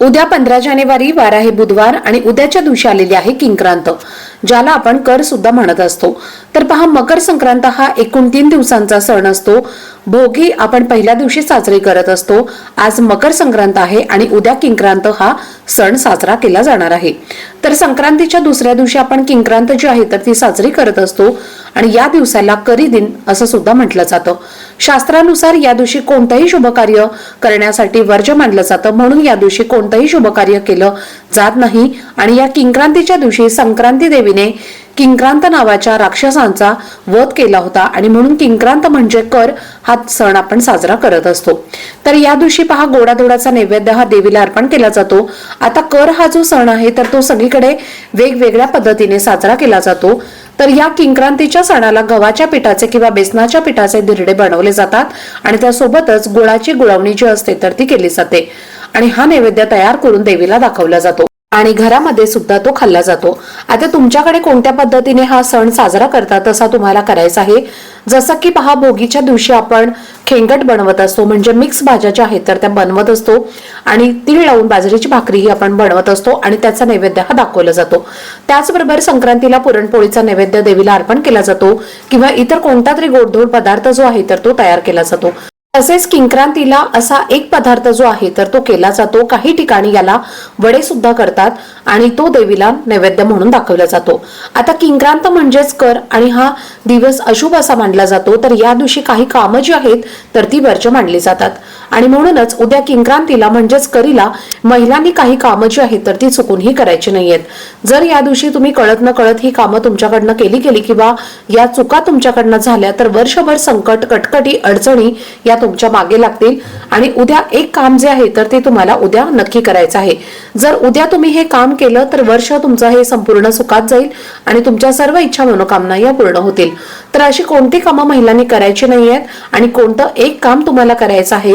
उद्या पंधरा जानेवारी वार आहे बुधवार आणि उद्याच्या दिवशी आलेली आहे किंक्रांत ज्याला आपण कर सुद्धा म्हणत असतो. तर पहा मकर संक्रांत हा एकूण तीन दिवसांचा सण असतो. भोगी आपण पहिल्या दिवशी साजरी करत असतो. आज मकर संक्रांत आहे आणि उद्या किंक्रांत हा सण साजरा केला जाणार आहे. तर संक्रांतीच्या दुसऱ्या दिवशी आपण किंक्रांत जी आहे तर ती साजरी करत असतो. आणि या दिवसाला करी दिन असं सुद्धा म्हटलं जातं. शास्त्रानुसार या दिवशी कोणतंही शुभ कार्य करण्यासाठी वर्ज मानलं जातं म्हणून या दिवशी कोणतंही शुभ कार्य केलं जात नाही. आणि या किंक्रांतीच्या दिवशी संक्रांती देवीने किंक्रांत नावाच्या राक्षसांचा वध केला होता आणि म्हणून किंक्रांत म्हणजे कर हा सण आपण साजरा करत असतो. तर या दिवशी पहा गोडाधोडाचा नैवेद्य हा देवीला अर्पण केला जातो. आता कर हा जो सण आहे तर तो सगळीकडे वेगवेगळ्या पद्धतीने साजरा केला जातो. तर या किंक्रांतीच्या सणाला गव्हाच्या पिठाचे किंवा बेसनाच्या पिठाचे धिरडे बनवले जातात आणि त्यासोबतच गुळाची गुळवणी जी असते तर ती केली जाते. आणि हा नैवेद्य तयार करून देवीला दाखवला जातो. आणि घरामध्ये सुद्धा तो खाल्ला जातो. आता तुमच्याकडे कोणत्या पद्धतीने हा सण साजरा करतात तसा तुम्हाला करायचा आहे? जसं की पहा भोगीच्या दिवशी आपण खेंगट बनवत असतो म्हणजे मिक्स भाज्या ज्या आहेत तर त्या बनवत असतो आणि तीळ लावून बाजरीची भाकरी ही आपण बनवत असतो आणि त्याचा नैवेद्य हा दाखवला जातो. त्याचबरोबर संक्रांतीला पुरणपोळीचा नैवेद्य देवीला अर्पण केला जातो किंवा इतर कोणता तरी गोडधोड पदार्थ जो आहे तर तो तयार केला जातो. तसेच किंक्रांतीला असा एक पदार्थ जो आहे तर तो केला जातो. काही ठिकाणी याला वडे सुद्धा करतात आणि तो देवीला नैवेद्य म्हणून दाखवला जातो. आता किंक्रांत म्हणजेच कर आणि हा दिवस अशुभ असा मानला जातो. तर या दिवशी काही कामं जी आहेत तर ती वर्ज मानली जातात. आणि म्हणूनच उद्या किंक्रांतीला म्हणजेच करीला महिलांनी काही कामं जी आहेत तर ती चुकूनही करायची नाहीयेत. जर या दिवशी तुम्ही कळत न कळत ही कामं तुमच्याकडनं केली गेली किंवा या चुका तुमच्याकडनं झाल्या तर वर्षभर संकट कटकटी अडचणी या तुमच्या मागे लागतील. आणि उद्या एक काम जे आहे तर ते तुम्हाला उद्या नक्की करायचं आहे. जर उद्या तुम्ही हे काम केलं तर वर्ष तुमचं हे संपूर्ण सुखात जाईल आणि तुमच्या सर्व इच्छा मनोकामना या पूर्ण होतील. तर अशी कोणती कामं महिलांनी करायची नाही आहेत आणि कोणतं एक काम तुम्हाला करायचं आहे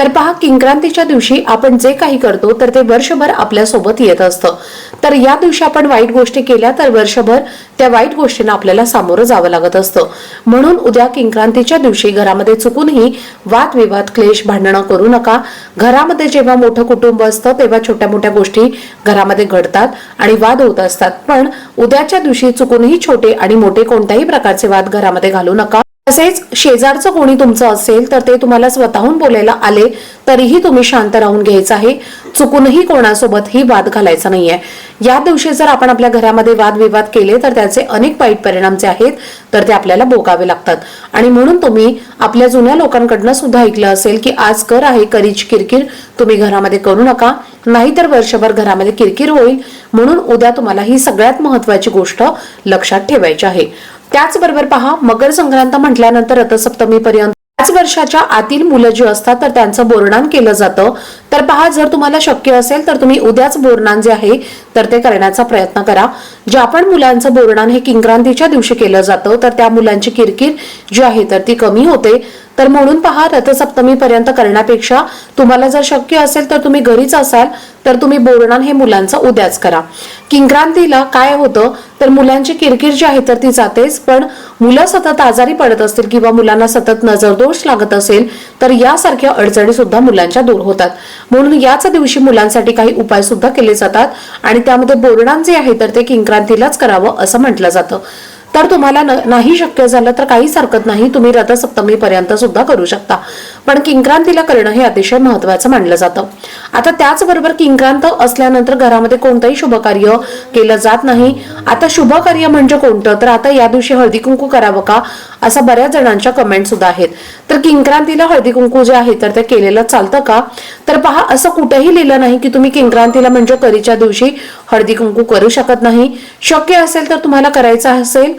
तर पहा किंक्रांतीच्या दिवशी आपण जे काही करतो तर ते वर्षभर आपल्यासोबत येत असतं. तर या दिवशी आपण वाईट गोष्टी केल्या तर वर्षभर त्या वाईट गोष्टींना आपल्याला सामोरं जावं लागत असतं. म्हणून उद्या किंक्रांतीच्या दिवशी घरामध्ये चुकूनही वादविवाद क्लेश भांडणं करू नका. घरामध्ये जेव्हा मोठं कुटुंब असतं तेव्हा छोट्या मोठ्या गोष्टी घरामध्ये घडतात आणि वाद होत असतात. पण उद्याच्या दिवशी चुकूनही छोटे आणि मोठे कोणत्याही प्रकारचे वाद घरामध्ये घालू नका. तसेच शेजारचं कोणी तुमचं असेल तर ते तुम्हाला स्वतःहून बोलायला आले तरीही तुम्ही शांत राहून घ्यायचं आहे. चुकूनही कोणासोबतही वाद घालायचा नाहीये. या दिवशी जर आपण आपल्या घरामध्ये वादविवाद केले तर त्याचे अनेक वाईट परिणाम जे आहेत तर ते आपल्याला भोगावे लागतात. आणि म्हणून तुम्ही आपल्या जुन्या लोकांकडनं सुद्धा ऐकलं असेल की आज कर आहे करीची किरकिर तुम्ही घरामध्ये करू नका. नाहीतर वर्षभर घरामध्ये किरकिर होईल. म्हणून उद्या तुम्हाला ही सगळ्यात महत्वाची गोष्ट लक्षात ठेवायची आहे. त्याचबरोबर पहा मकर संक्रांत म्हटल्यानंतर रथसप्तमीपर्यंत पाच वर्षाच्या आतील मुलं जी असतात तर त्यांचं बोरणान केलं जातं. तर पहा जर तुम्हाला शक्य असेल तर तुम्ही उद्याच बोरणान जे आहे तर ते करण्याचा प्रयत्न करा. ज्या पण मुलांचं बोरणान हे किंक्रांतीच्या दिवशी केलं जातं तर त्या मुलांची किरकिर जी आहे तर ती कमी होते. तर म्हणून पहा रथसप्तमी पर्यंत करण्यापेक्षा तुम्हाला जर शक्य असेल तर तुम्ही घरीच असाल तर तुम्ही बोर्डन हे मुलांचं उद्याच करा. किंक्रांतीला काय होतं तर मुलांची किरकिर जी आहे तर ती जातेच. पण मुलं सतत आजारी पडत असतील किंवा मुलांना सतत नजरदोष लागत असेल तर यासारख्या अडचणी सुद्धा मुलांच्या दूर होतात. म्हणून याच दिवशी मुलांसाठी काही उपाय सुद्धा केले जातात. आणि त्यामध्ये बोरणान जे आहे तर ते किंक्रांतीलाच करावं असं म्हटलं जातं. तर तुम्हाला नाही शक्य झालं तर काहीच हरकत नाही. तुम्ही रथसप्तमीपर्यंत सुद्धा करू शकता. पण किंक्रांतीला करणं हे अतिशय महत्वाचं मानलं जातं. आता त्याचबरोबर किंक्रांत असल्यानंतर घरामध्ये कोणतंही शुभ कार्य केलं जात नाही. आता शुभ कार्य म्हणजे कोणतं? तर आता या दिवशी हळदी कुंकू करावं का? असा बऱ्याच जणांच्या कमेंट सुद्धा आहेत. तर किंक्रांतीला हळदी कुंकू जे आहे तर ते केलेलं चालतं का? तर पहा असं कुठेही लिहिलं नाही की तुम्ही किंक्रांतीला म्हणजे करीच्या दिवशी हळदी कुंकू करू शकत नाही. शक्य असेल तर तुम्हाला करायचं असेल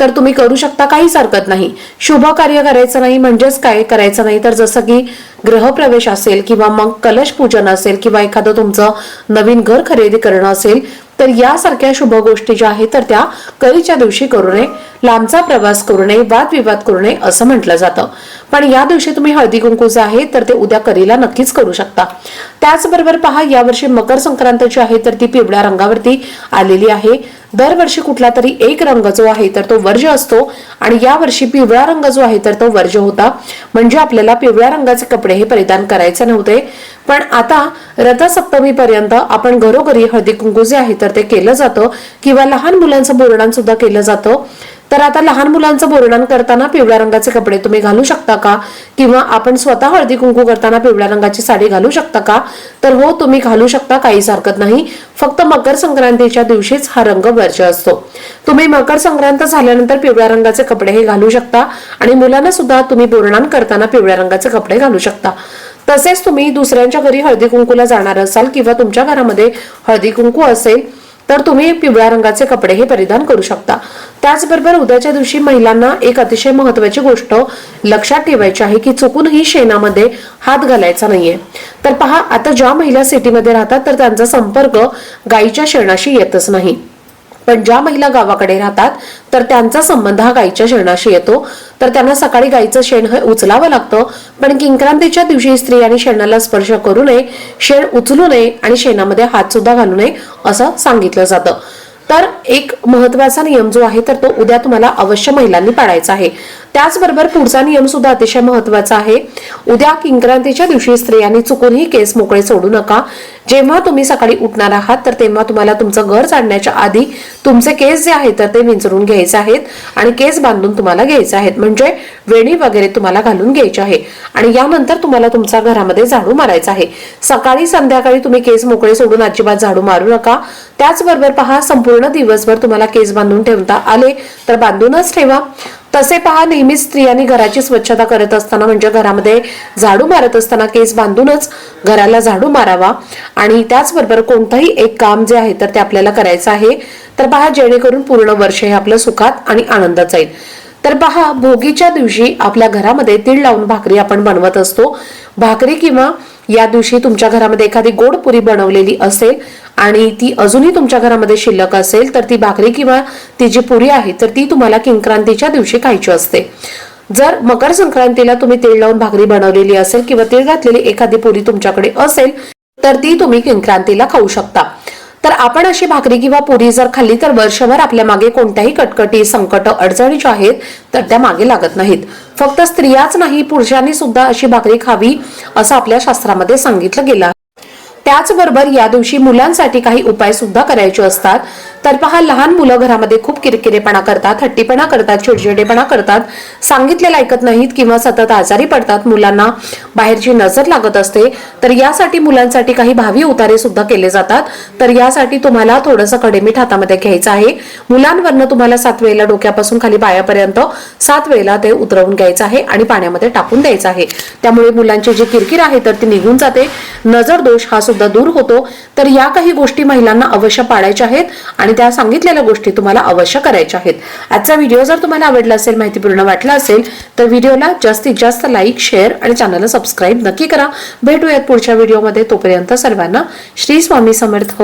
तर तुम्ही करू शकता काहीच हरकत नाही. शुभ कार्य करायचं नाही म्हणजेच काय करायचं नाही? तर जसं की ग्रहप्रवेश असेल किंवा मग कलश पूजन असेल किंवा एखादं तुमचं नवीन घर खरेदी करणं असेल तर यासारख्या शुभ गोष्टी ज्या आहेत तर त्या करीच्या दिवशी करू नये लांबचा प्रवास करू नये वादविवाद करू नये असं म्हटलं जातं. पण या दिवशी तुम्ही हळदी कुंकू जे आहे तर ते उद्या करीला नक्कीच करू शकता. त्याचबरोबर पहा यावर्षी मकर संक्रांत जी आहे तर ती पिवळ्या रंगावरती आलेली आहे. दरवर्षी कुठला तरी एक रंग जो आहे तर तो वर्ज असतो आणि यावर्षी पिवळा रंग जो आहे तर तो वर्ज होता. म्हणजे आपल्याला पिवळ्या रंगाचे कपडे हे परिधान करायचे नव्हते. पण आता रथसप्तमीपर्यंत आपण घरोघरी हळदी कुंकू जे आहे तर ते केलं जातं किंवा लहान मुलांचं बोरणान सुद्धा केलं जातं. तर आता लहान मुलांचं बोरणान करताना पिवळ्या रंगाचे कपडे तुम्ही घालू शकता का? किंवा आपण स्वतः हळदी कुंकू करताना पिवळ्या रंगाची साडी घालू शकता का? तर हो तुम्ही घालू शकता काहीच हरकत नाही. फक्त मकर संक्रांतीच्या दिवशीच हा रंग वर्ज असतो. तुम्ही मकर संक्रांत झाल्यानंतर पिवळ्या रंगाचे कपडे हे घालू शकता आणि मुलांना सुद्धा तुम्ही बोरणान करताना पिवळ्या रंगाचे कपडे घालू शकता. तसेच तुम्ही दुसऱ्यांच्या घरी हळदी कुंकूला जाणार असाल किंवा तुमच्या घरामध्ये हळदी कुंकू असेल तर तुम्ही पिवळ्या रंगाचे कपडे हे परिधान करू शकता. त्याचबरोबर उद्याच्या दिवशी महिलांना एक अतिशय महत्वाची गोष्ट लक्षात ठेवायची आहे की चुकूनही शेणामध्ये हात घालायचा नाहीये. तर पहा आता ज्या महिला सिटीमध्ये राहतात तर त्यांचा संपर्क गायीच्या शेणाशी येतच नाही. पण ज्या महिला गावाकडे राहतात तर त्यांचा संबंध हा गायीच्या शेणाशी येतो. तर त्यांना सकाळी गायीचं शेण हे उचलावं लागतं पण किंक्रांतीच्या दिवशी स्त्रियांनी शेणाला स्पर्श करू नये शेण उचलू नये आणि शेणामध्ये हात सुद्धा घालू नये असं सांगितलं जातं. तर एक महत्त्वाचा नियम जो आहे तर तो उद्या तुम्हाला अवश्य महिलांनी पाळायचा आहे. त्याचबरोबर पुढचा नियम सुद्धा अतिशय महत्त्वाचा आहे. उद्या किंक्रांतीच्या दिवशी स्त्रियांनी चुकूनही केस मोकळे सोडू नका. जेव्हा तुम्ही सकाळी उठणार आहात तर तेव्हा तुम्हाला तुमचं घर जाणण्याच्या आधी तुमचे केस जे आहेत तर ते विंचरून घ्यायचे आहेत आणि केस बांधून तुम्हाला घ्यायचे आहेत. म्हणजे वेणी वगैरे तुम्हाला घालून घ्यायचे आहे. आणि यानंतर तुम्हाला तुमच्या घरामध्ये झाडू मारायचा आहे. सकाळी संध्याकाळी तुम्ही केस मोकळे सोडून अजिबात झाडू मारू नका. त्याचबरोबर पहा संपूर्ण दिवसभर तुम्हाला केस बांधून ठेवता आले तर बांधूनच ठेवा. तसे पहा नेहमीच स्त्रियांनी घराची स्वच्छता करत असताना म्हणजे घरामध्ये झाडू मारत असताना केस बांधूनच घराला झाडू मारावा. आणि त्याचबरोबर कोणतंही एक काम जे आहे तर ते आपल्याला करायचं आहे. तर पहा जेणेकरून पूर्ण वर्ष हे आपलं सुखात आणि आनंदात जाईल. तर पहा भोगीच्या दिवशी आपल्या घरामध्ये तीळ लावून भाकरी आपण बनवत असतो. भाकरी किंवा या दिवशी तुमच्या घरामध्ये एखादी गोड पुरी बनवलेली असेल आणि ती अजूनही तुमच्या घरामध्ये शिल्लक असेल तर ती भाकरी किंवा ती जी पुरी आहे तर ती तुम्हाला किंक्रांतीच्या दिवशी खायची असते. जर मकर संक्रांतीला तुम्ही तीळ लावून भाकरी बनवलेली असेल किंवा तीळ घातलेली एखादी पुरी तुमच्याकडे असेल तर ती तुम्ही किंक्रांतीला खाऊ शकता. तर आपण अशी भाकरी किंवा पुरी जर खाल्ली तर वर्षभर आपल्या मागे कोणत्याही कटकटी संकट अडचणी ज्या आहेत तर त्या मागे लागत नाहीत. फक्त स्त्रियाच नाही पुरुषांनी सुद्धा अशी भाकरी खावी असं आपल्या शास्त्रामध्ये सांगितलं गेलं त्याचबरोबर या दिवशी मुलांसाठी काही उपाय सुद्धा करायचे असतात. तर पहा लहान मुलं घरामध्ये खूप किरकिरेपणा करतात हट्टीपणा करतात चिडचिडेपणा करतात. सांगितलेलं ऐकत नाहीत किंवा सतत आजारी पडतात मुलांना. बाहेरची नजर लागत असते. तर यासाठी मुलांसाठी काही भावी उतारे सुद्धा केले जातात. तर यासाठी तुम्हाला थोडंसं कडेमीठ हातामध्ये घ्यायचं आहे. मुलांवरनं तुम्हाला सात वेळेला डोक्यापासून खाली पायापर्यंत सात वेळेला ते उतरवून घ्यायचं आहे आणि पाण्यामध्ये टाकून द्यायचं आहे. त्यामुळे मुलांची जी किरकिर आहे तर ती निघून जाते. नजर दोष हा सुद्धा सुद्धा दूर होतो तर या काही गोष्टी महिलांना अवश्य पाळायच्या आहेत आणि त्या सांगितलेल्या गोष्टी तुम्हाला अवश्य करायच्या आहेत. आजचा व्हिडिओ जर तुम्हाला आवडला असेल माहितीपूर्ण वाटला असेल तर व्हिडिओला जास्तीत जास्त लाईक शेअर आणि चॅनलला सबस्क्राईब नक्की करा. भेटूयात पुढच्या व्हिडिओमध्ये. तोपर्यंत सर्वांना श्री स्वामी समर्थ.